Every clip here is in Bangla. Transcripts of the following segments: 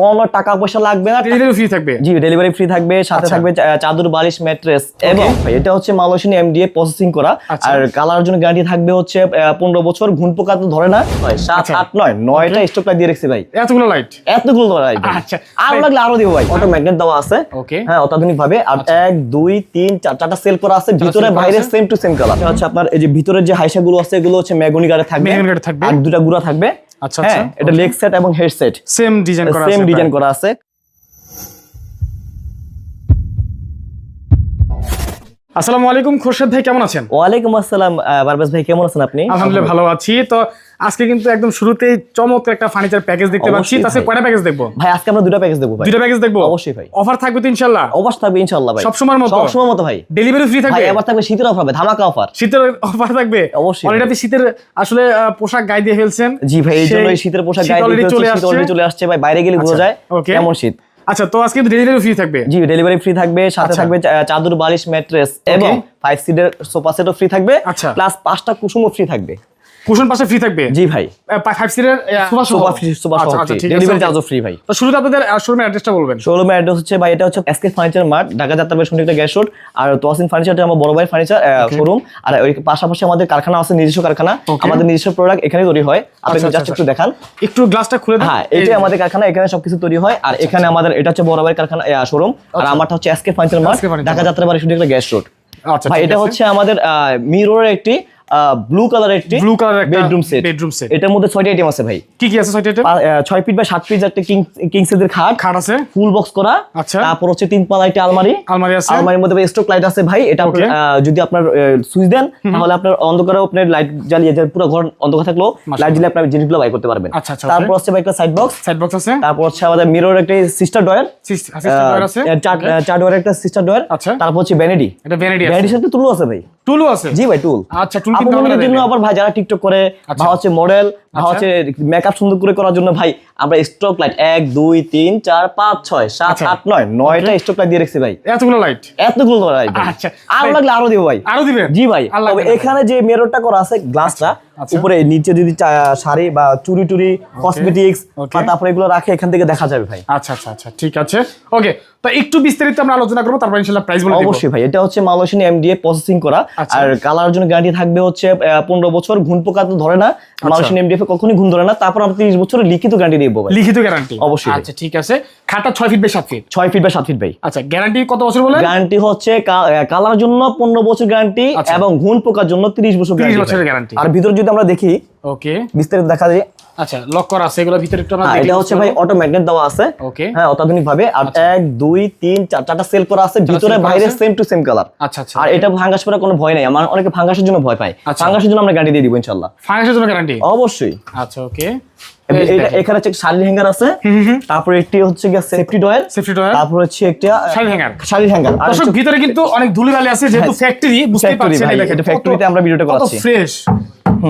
কোনো টাকা পয়সা লাগবে না। ডেলিভারি ফ্রি থাকবে? জি ডেলিভারি ফ্রি থাকবে সাথে আচ্ছা। থাকবে চাদর বালিশ ম্যাট্রেস এবং এটা হচ্ছে মালয়েশিয়ান এমডিএ প্রসেসিং করা। আচ্ছা। আর কালার জন্য গ্যারান্টি থাকবে হচ্ছে পনেরো বছর ঘুন পোকা তো ধরে না। নয়, সাত আচ্ছা। আট নয় নয়টা স্টক দিয়ে রেখেছি ভাই। এতগুলো লাইট এতগুলো ভাই আচ্ছা। আরও লাগলে আরও দিব ভাই। অটো ম্যাগনেট দেওয়া আছে। ওকে হ্যাঁ অত্যাধুনিক ভাবে আর এক দুই তিন চার চারটা সেল করা আছে। ভিতরে বাইরে সেম টু সেম কালার হচ্ছে আপনার এই যে ভিতরের যে হাইসা গুলো আছে এগুলো হচ্ছে ম্যাগনি গার্ডে থাকবে। থাকবে। আর দুটা গুড়া থাকবে। আচ্ছা, হ্যাঁ আচ্ছা, এটা লেগ সেট এবং হেড সেট সেম ডিজাইন করা আছে সেম ডিজাইন করা আছে। আসসালামু আলাইকুম খোরশেদ ভাই কেমন আছেন? ওয়ালাইকুম আসসালাম বারবাস ভাই কেমন আছেন আপনি? আলহামদুলিল্লাহ ভালো আছি। তো আজকে কিন্তু একদম শুরুতেই চমৎকার একটা ফার্নিচার প্যাকেজ দেখতে পাচ্ছি। তাতে কয়টা প্যাকেজ দেখব? ভাই আজকে আমরা দুটো প্যাকেজ ভাই। দুইটা প্যাকেজ দেখব? অবশ্যই ভাই। অফার থাকবে তো ইনশাল্লাহ অবশ্যই থাকবে ইনশাআল্লাহ ভাই। সবসময়ের মতো? সবসময় মতো ভাই। ডেলিভারি ফ্রি থাকবে? এবার থাকবে শীতের অফার হবে ধামাকা অফার শীতের অফার থাকবে? অবশ্যই অলরেডি। আপনি শীতের আসলে পোশাক গায়ে দিয়ে ফেলছেন। জি ভাই এই জন্য শীতের পোশাক গায়ে দিতে চলে আসছে। চলে আসছে ভাই বাইরে গেলে বোঝা আচ্ছা, যায়. কেমন শীত। আচ্ছা তো আজকে ডেলিভারি ফ্রি থাকবে জি ডেলিভারি ফ্রি থাকবে সাথে আচ্ছা। থাকবে চাদর বালিশ ম্যাট্রেস এবং ফাইভ সিটের সোফা সেটও ফ্রি থাকবে আচ্ছা। প্লাস পাঁচটা কুসুমও ফ্রি থাকবে কুশন পাশে ফ্রি থাকবে? জি ভাই। ফাইভ সিটের সোফা সোফা ফ্রি সোফা সহ আচ্ছা ডেলিভারি চার্জও ফ্রি ভাই। তো শুরুতে আপনাদের শোরুমের অ্যাড্রেসটা বলবেন। শোরুমের অ্যাড্রেস হচ্ছে ভাই এটা হচ্ছে SK furniture mart Dhaka Jatrabari সুন্দর গ্যাস রোড আর তোয়াসিন ফার্নিচারটা আমার বড় ভাই ফার্নিচার শোরুম আর ওই পাশাপাশি আমাদের কারখানা আছে নিজস্ব কারখানা। আমাদের নিজস্ব প্রোডাক্ট এখানে তৈরি হয়। আপনি আচ্ছা, জাস্ট আচ্ছা, একটু দেখান। একটু গ্লাসটা খুলে দেন। হ্যাঁ এটাই আমাদের কারখানা এখানে সবকিছু তৈরি হয়। আর এখানে আমাদের এটা হচ্ছে বড় ভাই কারখানা শোরুম আর আমারটা হচ্ছে SK furniture mart Dhaka Jatrabari সুন্দর গ্যাস রোড আচ্ছা ভাই এটা হচ্ছে আমাদের মিররের একটি ব্লু কালার একটি Blue colour একটা বেডরুম সেট bedroom set। এটার মধ্যে ছয়টা আইটেম আছে ভাই। কি কি আছে ছয়টা item? পা- ছয় ফিট বা সাত ফিট একটা কিং কিং সাইজের খাট। খাট আছে। ফুল বক্স করা। আচ্ছা। তারপর হচ্ছে তিন পালা একটা আলমারি। আলমারি আছে। আলমারির মধ্যে স্টক লাইট আছে ভাই। এটা যদি আপনার সুইচ দেন তাহলে আপনার অন্ধকারে আপনার লাইট জ্বালিয়ে যায় পুরো ঘর অন্ধকার থাকলেও লাইট দিলে আপনার জিনিসগুলো বাই করতে পারবেন। আচ্ছা, আচ্ছা, তারপর হচ্ছে ভাই একটা সাইড বক্স সাইড বক্স আছে। তারপর হচ্ছে আমাদের মিরর একটা সিস্টার ডয়ার assistant door আছে। চার ডয়ার একটা সিস্টার ডয়ার আচ্ছা। তারপর হচ্ছে ভ্যানিটি এটা ভ্যানিটি ভ্যানিটির সাথে টুলও আছে ভাই। টুলও আছে জি ভাই টুল আচ্ছা টুল কিনতে হবে জন্য আবার ভাই যারা টিকটক করে আচ্ছা। বা হচ্ছে মডেল বা আচ্ছা। হচ্ছে মেকআপ সুন্দর করে করার জন্য ভাই আমরা স্টক লাইট এক দুই তিন চার পাঁচ ছয় সাত আচ্ছা। আট নয়। নয়টা স্টক লাইট দিয়ে রেখেছি ভাই। এতগুলো লাইট এতগুলো ভাই আচ্ছা। আরও লাগলে আরও দিব ভাই। আরও দিবেন? জি ভাই। তবে এখানে যে মিররটা করা আছে গ্লাসটা আচ্ছা। উপরে নিচে যদি শাড়ি বা চুরি টুরি কসমেটিক্স বা তারপরে এগুলো রাখে এখান থেকে দেখা যাবে ভাই। আচ্ছা আচ্ছা আচ্ছা ঠিক আছে। ওকে তো একটু বিস্তারিত আমরা আলোচনা করব তারপর ইনশাআল্লাহ প্রাইস বলে দিব অবশ্যই ভাই এটা হচ্ছে মালয়েশিয়ান এমডিএ প্রসেসিং করা। আচ্ছা। আর কালার জন্য গ্যারান্টি থাকবে হচ্ছে পনেরো বছর ঘুন পোকা তো ধরে না। আচ্ছা। মালয়েশিয়ান এমডিএফ কখনই ঘুন ধরে না। তারপর আমরা তিরিশ বছরের লিখিত গ্যারান্টি দিব ভাই লিখিত গ্যারান্টি অবশ্যই। আচ্ছা ঠিক আছে। খাটা ছয় ফিট বাই সাত ফিট ছয় ফিট বা সাত ফিট ভাই আচ্ছা গ্যারান্টি কত বছর বলে গ্যারান্টি হচ্ছে কালার জন্য পনেরো বছর গ্যারান্টি আচ্ছা। এবং ঘুণ পোকার জন্য তিরিশ বছর 30 বছরের ভাই। আর ভিতরে যদি আমরা দেখি ওকে। বিস্তারিত দেখা যায়। আচ্ছা লক করা আছে এগুলো ভিতরে একটু আমরা হ্যাঁ, এটা হচ্ছে ভাই অটো ম্যাগনেট দেওয়া আছে। ওকে। হ্যাঁ অত্যাধুনিক ভাবে আর এক দুই তিন চার চারটা সেল করা আছে ভিতরে বাইরে সেম টু সেম কালার আচ্ছা আচ্ছা। আর এটা ভাঙ্গাস করার কোনো ভয় নাই। আমার অনেকে ভাঙ্গাসের জন্য ভয় পায়। আচ্ছা। জন্য আমরা গ্যারান্টি দিয়ে দিব ফাইন্যান্সের জন্য গ্যারান্টি অবশ্যই। আচ্ছা ওকে। এখানে হচ্ছে শাড়ির হ্যাঙ্গার আছে। তারপরে একটি হচ্ছে গিয়ে সেফটি ডয়ার সেফটি ডয়ার তারপর হচ্ছে একটা শাড়ির হ্যাঙ্গার শাড়ির হ্যাঙ্গার আর ভিতরে কিন্তু অনেক ধুলিবালি আছে যেহেতু ফ্যাক্টরি factory পারছেন এটা কত- factory তে আমরা ভিডিওটা করাচ্ছি। ফ্রেশ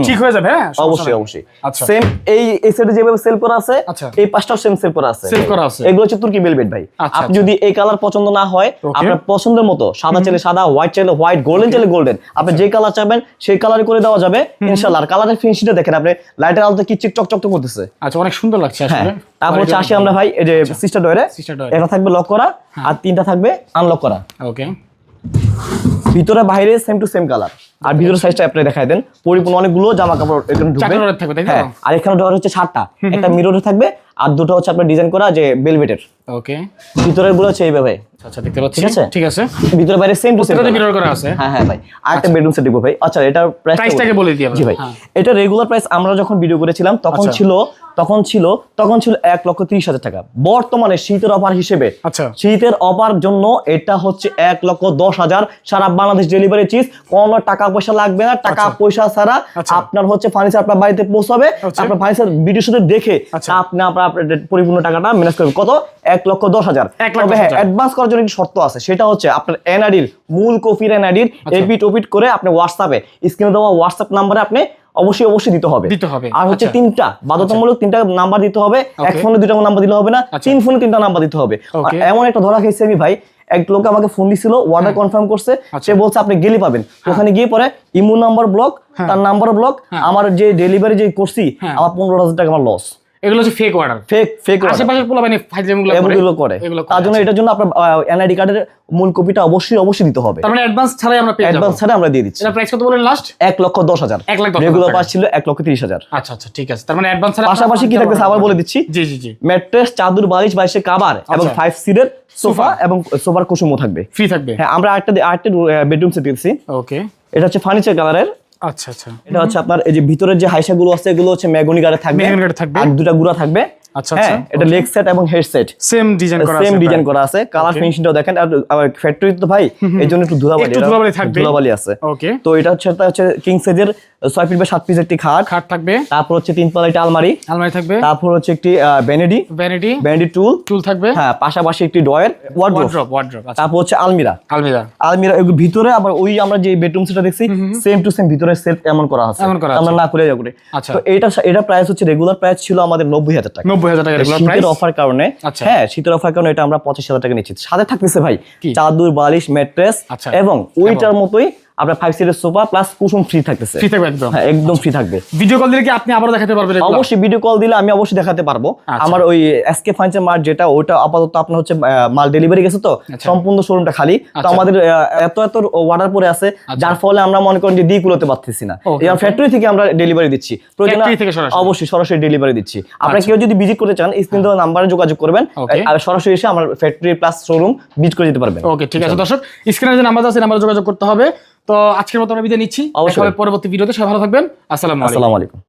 ঠিক হয়ে যাবে হ্যাঁ? অবশ্যই অবশ্যই। আচ্ছা। সেম এই এই সেটে যেভাবে সেল করা আছে আচ্ছা। এই পাঁচটাও সেম সেল করা আছে। Sell করা আছে। এগুলো হচ্ছে তুর্কি বেলভেট ভাই। আচ্ছা, আপনি আচ্ছা। যদি এই কালার পছন্দ না হয় আপনার পছন্দের মতো সাদা চাইলে সাদা হোয়াইট চাইলে হোয়াইট গোল্ডেন চাইলে গোল্ডেন আপনি যে কালার চাইবেন সেই কালার করে দেওয়া যাবে। ইনশাআল্লাহ। আর কালারের ফিনিশিংটা দেখেন আপনি লাইটের আলোতে কি চিক চকচক করতেছে? আচ্ছা অনেক সুন্দর লাগছে হ্যাঁ। আসলে। তারপর হচ্ছে আসি আমরা ভাই এই যে সিস্টার ডয়ারে। একটা থাকবে লক করা আর তিনটা থাকবে আনলক করা। ওকে ভিতরে বাইরে সেম টু সেম কালার আর ভিতরে সাইজটা আপনি দেখাই দেন। পরিপূর্ণ অনেকগুলো জামা কাপড় এখানে ঢুকবে। ডয়ার থাকবে, তাই তো? হ্যাঁ আর এখানে ডয়ার হচ্ছে সাতটা। একটা মিররে থাকবে আর দুটো হচ্ছে আপনার ডিজাইন করা যে বেলভেটের ওকে ভিতরেরগুলো হচ্ছে এইভাবে আচ্ছা দেখতে পাচ্ছি। ঠিক আছে? ঠিক আছে। ভিতরে বাইরে সেম টু সেম এটাতে মিরর করা আছে। হ্যাঁ হ্যাঁ ভাই। আর একটা বেডরুম সেট দেখব ভাই। আচ্ছা এটার প্রাইস প্রাইসটাকে বলে দিই আমরা। জি ভাই। হ্যাঁ। এটা রেগুলার প্রাইস আমরা যখন ভিডিও করেছিলাম তখন আচ্ছা। ছিল তখন ছিল তখন ছিল এক লক্ষ তিরিশ হাজার টাকা। বর্তমানে শীতের অফার হিসেবে আচ্ছা। শীতের অফার জন্য এটা হচ্ছে এক লক্ষ দশ হাজার। সারা বাংলাদেশ ডেলিভারি চিজ কোনো টাকা পয়সা লাগবে না টাকা পয়সা ছাড়া আচ্ছা। আপনার হচ্ছে ফার্নিচার আপনার বাড়িতে পৌঁছাবে আচ্ছা। আপনার ফার্নিচার ভিডিওর সাথে দেখে আচ্ছা। আপনি আপনার পরিপূর্ণ টাকাটা ম্যানেজ করবেন। কত? এক লক্ষ দশ হাজার। তবে হ্যাঁ অ্যাডভান্স করার জন্য একটি শর্ত আছে। সেটা হচ্ছে আপনার এনআইডির মূল কপির এনআইডির আচ্ছা। এপিট ওপিট করে আপনি হোয়াটসঅ্যাপে স্ক্রিনে দেওয়া হোয়াটসঅ্যাপ নাম্বারে আপনি অবশ্যই অবশ্যই দিতে হবে। দিতে হবে, আর হচ্ছে আচ্ছা। তিনটা বাধ্যতামূলক তিনটা নাম্বার দিতে হবে। এক ফোনে দুটা নাম্বার দিলে হবে না আচ্ছা। তিন ফোনে তিনটা নাম্বার দিতে হবে। আর এমন একটা ধরা খেয়েছি আমি ভাই এক লোক আমাকে ফোন দিছিল ওয়ার্ডার কনফার্ম করছে আচ্ছা। সে বলছে আপনি গেলে পাবেন। ওখানে গিয়ে পরে ইমো নাম্বার ব্লক তার নাম্বার ব্লক আমার যে ডেলিভারি যে করছি হ্যাঁ। আমার পনেরো হাজার টাকা আমার লস এগুলো হচ্ছে ফেক অর্ডার ফেক ফেক আশেপাশের পোলা ফাইজলামিগুলো করে এগুলো করে। তার জন্য এটার জন্য আপনার এনআইডি কার্ডের মূল কপিটা অবশ্যই অবশ্যই দিতে হবে। তার মানে অ্যাডভান্স ছাড়াই আমরা পেয়ে যাব। অ্যাডভান্স ছাড়া আমরা দিয়ে দিচ্ছি। এটা প্রাইস কত বলেন লাস্ট এক লক্ষ দশ হাজার। এক লাখ দশ হাজার রেগুলার পাস ছিল এক লক্ষ তিরিশ হাজার। আচ্ছা আচ্ছা ঠিক আছে। তার মানে অ্যাডভান্স ছাড়া পাশাপাশি কি থাকতেছে? আবার বলে দিচ্ছি। জি জি জি। ম্যাট্রেস চাদর বালিশ বাইশে কাবার এবং আচ্ছা। ফাইভ সিটের সোফা এবং সোফার কুসুমও থাকবে। ফ্রি থাকবে। হ্যাঁ আমরা আরেকটা আরেকটা বেডরুম সেট দিচ্ছি ওকে এটা হচ্ছে ফার্নিচার কালারের আচ্ছা আচ্ছা। এটা হচ্ছে আপনার এই যে ভিতরের যে হাইসা গুলো আছে এগুলো হচ্ছে ম্যাগনি গাড়ে থাকবে। মেহগনি গার্ড থাকবে। আর দুটা গুড়া থাকবে। আচ্ছা, হ্যাঁ আচ্ছা, এটা লেগ সেট এবং হেড সেট। সেম ডিজাইন করা আছে সেম ডিজাইন করা আছে। কালার. ফিনিশিংটাও দেখেন। আর ফ্যাক্টরি তো ভাই এই জন্য একটু ধুলাবালি একটু ধুলাবালি থাকবে। ধুলাবালি আছে। ওকে তো এটা হচ্ছে এটা হচ্ছে কিং সাইজের ছয় ফিট বা সাত পিস একটি খাট। খাট থাকবে। তারপর হচ্ছে তিন পাল্লা একটা আলমারি। আলমারি থাকবে। তারপর হচ্ছে একটি ভ্যানিটি টুল টুল থাকবে। হ্যাঁ পাশাপাশি একটি ডয়ের ওয়ার্ড্রপ ওয়ার্ড্রপ আচ্ছা। তারপর হচ্ছে আলমিরা। আলমিরা। আলমিরা এগুলো ভিতরে আবার ওই আমরা যে বেডরুম সেটা দেখছি সেম টু সেম ভিতরে সেলফ এমন করা আছে। এমন করা আমরা না করে যাব আচ্ছা। তো এটা এটা প্রাইস হচ্ছে রেগুলার প্রাইস ছিল আমাদের নব্বই হাজার টাকা। নব্বই হাজার টাকা রেগুলার শীতের অফার কারণে। আচ্ছা। হ্যাঁ শীতের অফার কারণে এটা আমরা পঁচিশ হাজার টাকা নিচ্ছি। সাথে থাকতেছে ভাই? চাদর বালিশ ম্যাট্রেস। এবং ওইটার মতোই আপনার ফাইভ সিটের সোফা প্লাস কুসুম ফ্রি থাকতেছে। ফ্রি থাকবে একদম। হ্যাঁ একদম ফ্রি থাকবে। ভিডিও কল দিলে কি আপনি আবারও দেখাতে পারবেন অবশ্যই ভিডিও কল দিলে আমি অবশ্যই দেখাতে পারব। আচ্ছা। আমার ওই এসকে ফার্নিচার মার্ট যেটা ওটা আপাতত আপনার হচ্ছে মাল ডেলিভারি গেছে তো আচ্ছা। সম্পূর্ণ শোরুমটা খালি। তো আচ্ছা। আমাদের এত এত অর্ডার পরে আছে যার ফলে আমরা মনে করেন যে দিয়ে কুলোতে পারতেছি না। এই ফ্যাক্টরি থেকে আমরা ডেলিভারি দিচ্ছি? আচ্ছা। অবশ্যই সরাসরি ডেলিভারি দিচ্ছি। আপনারা কেউ যদি ভিজিট করতে চান স্ক্রিন দেওয়া নাম্বারে যোগাযোগ করবেন। আর সরাসরি এসে আমার ফ্যাক্টরি প্লাস শোরুম ভিজিট করে যেতে পারবেন। ওকে ঠিক আছে দর্শক স্ক্রিনে যে নাম্বার আছে নাম্বারে যোগাযোগ করতে হবে। তো আজকের মতো আমরা বিদায় নিচ্ছি। অবশ্যই। পরবর্তী ভিডিওতে। সবাই ভালো থাকবেন। আসসালাম আলাইকুম।